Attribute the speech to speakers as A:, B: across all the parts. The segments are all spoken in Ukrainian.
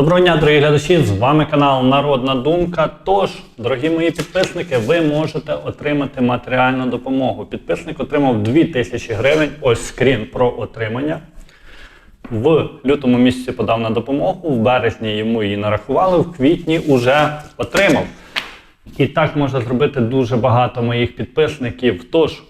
A: Доброго дня, дорогі глядачі! З вами канал Народна Думка. Тож, дорогі мої підписники, ви можете отримати матеріальну допомогу. Підписник отримав 2000 гривень. Ось скрін про отримання. В лютому місяці подав на допомогу, в березні йому її нарахували, в квітні вже отримав. І так може зробити дуже багато моїх підписників. Тож,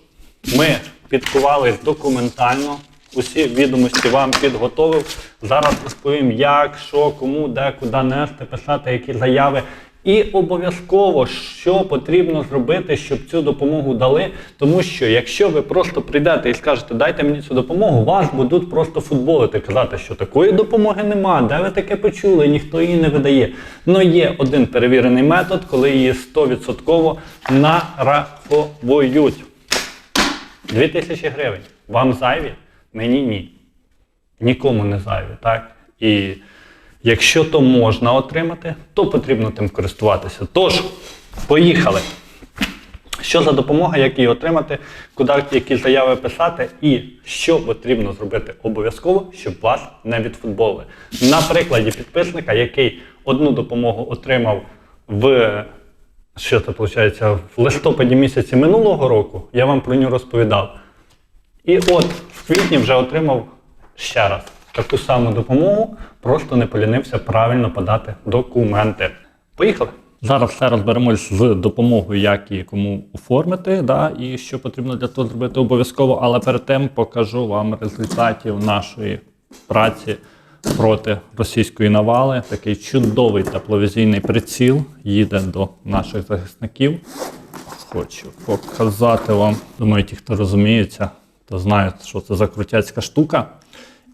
A: ми підкувались документально. Усі відомості вам підготовив. Зараз розповім, як, що, кому, де, куди нести, писати, які заяви. І обов'язково, що потрібно зробити, щоб цю допомогу дали. Тому що якщо ви просто прийдете і скажете, дайте мені цю допомогу, вас будуть просто футболити, казати, що такої допомоги нема, де ви таке почули, ніхто її не видає. Ну є один перевірений метод, коли її 100% нараховують. 2000 гривень. Вам зайві? Мені ні. Нікому не зайві, так? І якщо то можна отримати, то потрібно тим користуватися. Тож, поїхали. Що за допомога, як її отримати, куди які заяви писати, і що потрібно зробити обов'язково, щоб вас не відфутболили. На прикладі підписника, який одну допомогу отримав в що це виходить, в листопаді місяці минулого року, я вам про нього розповідав. І от квітні вже отримав ще раз таку саму допомогу, просто не полінився правильно подати документи. Поїхали! Зараз все розберемось з допомогою, як і кому оформити, да, і що потрібно для того зробити обов'язково. Але перед тим покажу вам результатів нашої праці проти російської навали. Такий чудовий тепловізійний приціл їде до наших захисників. Хочу показати вам. Думаю, ті, хто розуміється, то знають, що це за крутяцька штука.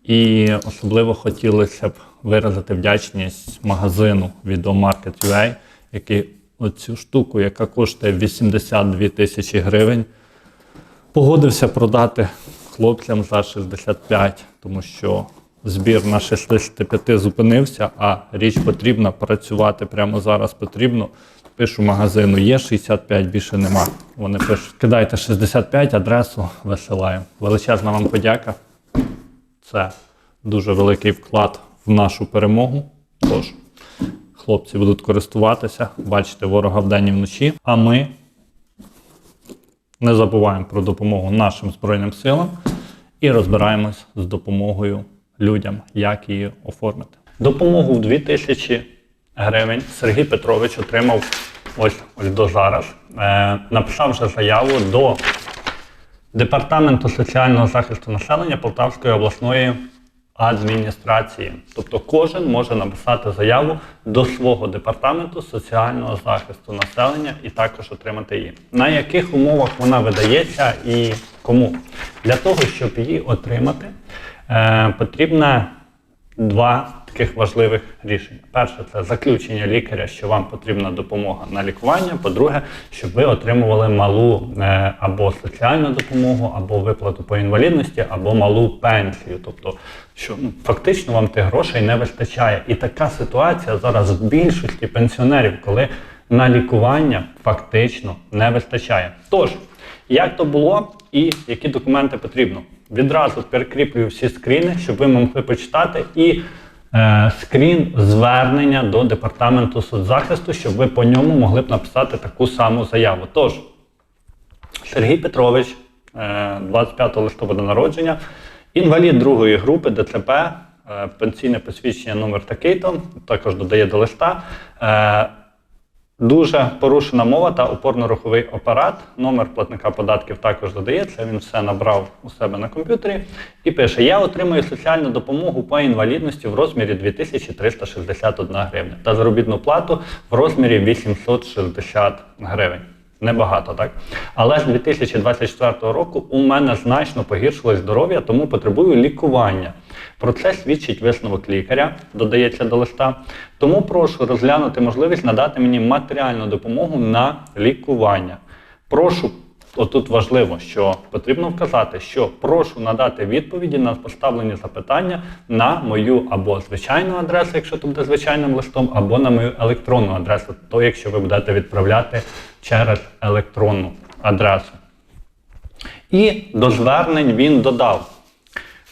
A: І особливо хотілося б виразити вдячність магазину Videomarket.ua, який оцю штуку, яка коштує 82 тисячі гривень, погодився продати хлопцям за 65, тому що збір на 65 зупинився, а річ потрібна працювати прямо зараз потрібно. Пишу магазину, є 65, більше нема. Вони пишуть, кидайте 65, адресу висилаємо. Величезна вам подяка. Це дуже великий вклад в нашу перемогу. Тож, хлопці будуть користуватися, бачите ворога вдень і вночі. А ми не забуваємо про допомогу нашим Збройним силам і розбираємось з допомогою людям, як її оформити. Допомогу в 2000 гривень Сергій Петрович отримав ось, ось до зараз. Е, написав вже заяву до Департаменту соціального захисту населення Полтавської обласної адміністрації. Тобто кожен може написати заяву до свого департаменту соціального захисту населення і також отримати її. На яких умовах вона видається і кому? Для того, щоб її отримати, е, потрібно два таких важливих рішення. Перше, це заключення лікаря, що вам потрібна допомога на лікування. По-друге, щоб ви отримували малу е, або соціальну допомогу, або виплату по інвалідності, або малу пенсію. Тобто, що ну, фактично вам тих грошей не вистачає. І така ситуація зараз в більшості пенсіонерів, коли на лікування фактично не вистачає. Тож, як то було і які документи потрібно? Відразу перекріплюю всі скріни, щоб ви могли почитати і е, скрін звернення до департаменту соцзахисту, щоб ви по ньому могли б написати таку саму заяву. Тож, Сергій Петрович, е, 25 листопада народження, інвалід другої групи ДЦП, е, пенсійне посвідчення номер такий-то, також додає до листа. Е, Дуже порушена мова та опорно-руховий апарат. Номер платника податків також додається. Він все набрав у себе на комп'ютері і пише: Я отримую соціальну допомогу по інвалідності в розмірі 2361 гривня та заробітну плату в розмірі 860 гривень. Небагато, так? Але з 2024 року у мене значно погіршилось здоров'я, тому потребую лікування. Про це свідчить висновок лікаря, додається до листа. Тому прошу розглянути можливість надати мені матеріальну допомогу на лікування. Прошу, отут важливо, що потрібно вказати, що прошу надати відповіді на поставлені запитання на мою або звичайну адресу, якщо це буде звичайним листом, або на мою електронну адресу, то якщо ви будете відправляти через електронну адресу. І до звернень він додав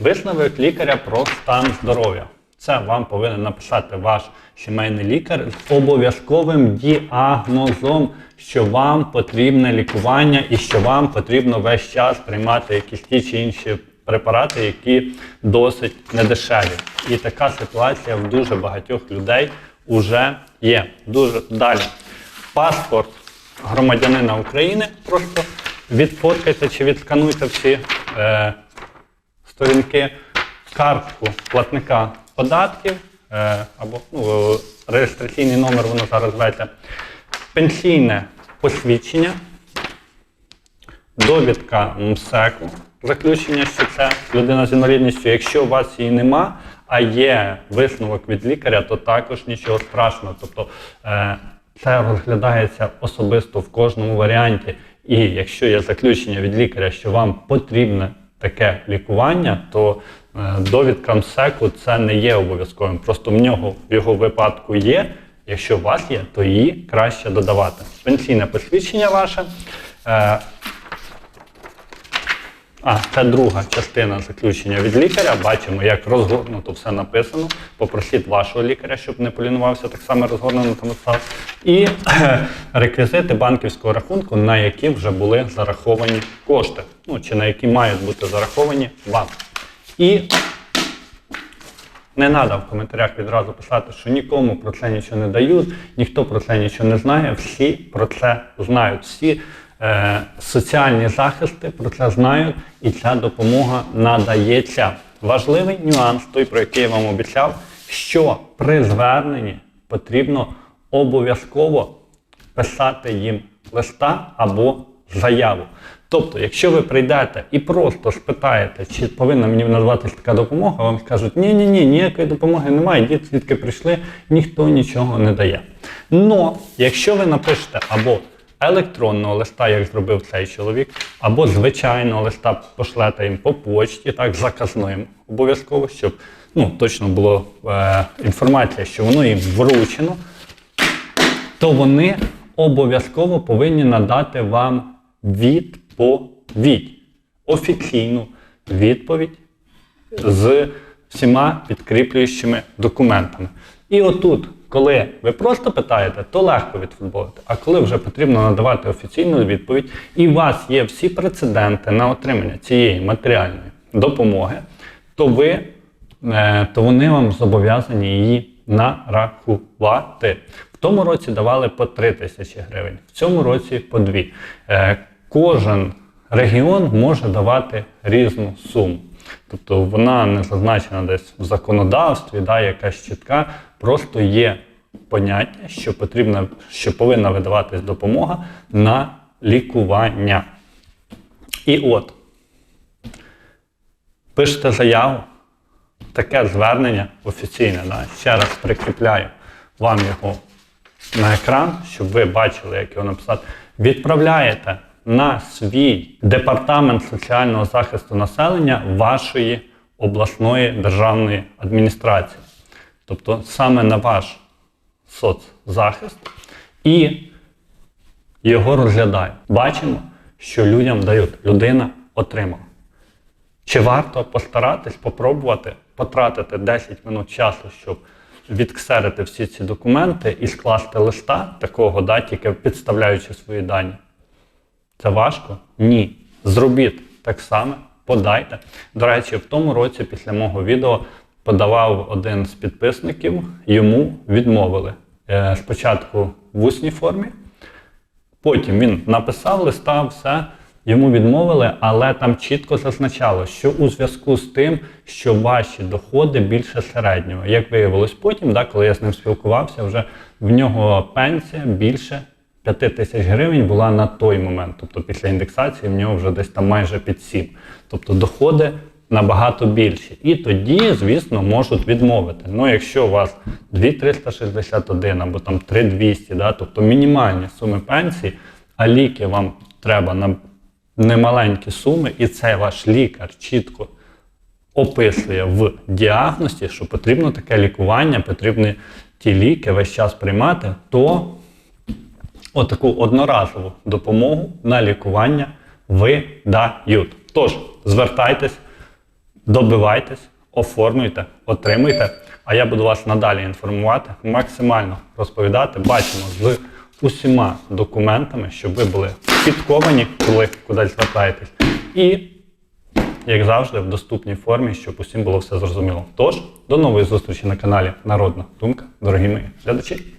A: висновок лікаря про стан здоров'я. Це вам повинен написати ваш сімейний лікар з обов'язковим діагнозом, що вам потрібне лікування і що вам потрібно весь час приймати якісь ті чи інші препарати, які досить недешеві. І така ситуація в дуже багатьох людей вже є. Дуже далі. Паспорт громадянина України просто відфоткайте чи відскануйте всі е, сторінки, картку платника податків е, або ну, е, реєстраційний номер воно зараз веде, пенсійне посвідчення, довідка МСЕКу, заключення, що це людина з інвалідністю. Якщо у вас її нема, а є висновок від лікаря, то також нічого страшного. Тобто е, це розглядається особисто в кожному варіанті. І якщо є заключення від лікаря, що вам потрібне таке лікування, то довідкам довідка МСЕКу це не є обов'язковим. Просто в нього в його випадку є. Якщо у вас є, то її краще додавати. Пенсійне посвідчення ваше. А, це друга частина заключення від лікаря. Бачимо, як розгорнуто все написано. Попросіть вашого лікаря, щоб не полінувався, так само розгорнуто там став. І реквізити банківського рахунку, на які вже були зараховані кошти. Ну, чи на які мають бути зараховані вам. І не треба в коментарях відразу писати, що нікому про це нічого не дають, ніхто про це нічого не знає. Всі про це знають. Всі е, соціальні захисти про це знають, і ця допомога надається. Важливий нюанс, той, про який я вам обіцяв, що при зверненні потрібно обов'язково писати їм листа або заяву. Тобто, якщо ви прийдете і просто спитаєте, чи повинна мені надаватись така допомога, вам скажуть, ні, ні, ні, ніякої допомоги немає, йдіть звідки прийшли, ніхто нічого не дає. Но якщо ви напишете або електронного листа, як зробив цей чоловік, або звичайного листа пошлете їм по почті, так, заказним обов'язково, щоб ну, точно була е, інформація, що воно їм вручено, то вони обов'язково повинні надати вам відповідь, офіційну відповідь з всіма підкріплюючими документами. І отут, коли ви просто питаєте, то легко відфутболити. А коли вже потрібно надавати офіційну відповідь, і у вас є всі прецеденти на отримання цієї матеріальної допомоги, то ви е, то вони вам зобов'язані її нарахувати. В тому році давали по 3 тисячі гривень, в цьому році по 2. Е, Кожен регіон може давати різну суму. Тобто вона не зазначена десь в законодавстві, да, якась чітка, просто є поняття, що потрібно, що повинна видаватись допомога на лікування. І от, пишете заяву, таке звернення офіційне, да, ще раз прикріпляю вам його на екран, щоб ви бачили, як його написати. Відправляєте на свій департамент соціального захисту населення вашої обласної державної адміністрації. Тобто саме на ваш соцзахист і його розглядають. Бачимо, що людям дають. Людина отримала. Чи варто постаратись, попробувати потратити 10 минут часу, щоб відксерити всі ці документи і скласти листа такого, да, тільки підставляючи свої дані? Це важко? Ні. Зробіть так само, подайте. До речі, в тому році, після мого відео, подавав один з підписників, йому відмовили. Е, Спочатку в усній формі, Потім він написав листа, все, йому відмовили, але там чітко зазначало, що у зв'язку з тим, що ваші доходи більше середнього. Як виявилось потім, да, коли я з ним спілкувався, вже в нього пенсія більше 5 тисяч гривень була на той момент. Тобто після індексації в нього вже десь там майже під 7. Тобто доходи набагато більші. І тоді, звісно, можуть відмовити. Ну, якщо у вас 2361 або там 3200, да, тобто мінімальні суми пенсії, а ліки вам треба на немаленькі суми, і це ваш лікар чітко описує в діагності, що потрібно таке лікування, потрібні ті ліки весь час приймати, то отаку одноразову допомогу на лікування видають. Тож, звертайтесь, добивайтесь, оформлюйте, отримуйте. А я буду вас надалі інформувати, максимально розповідати. Бачимо з усіма документами, щоб ви були підковані, коли кудись звертаєтесь. І, як завжди, в доступній формі, щоб усім було все зрозуміло. Тож, до нової зустрічі на каналі Народна Думка, дорогі мої глядачі.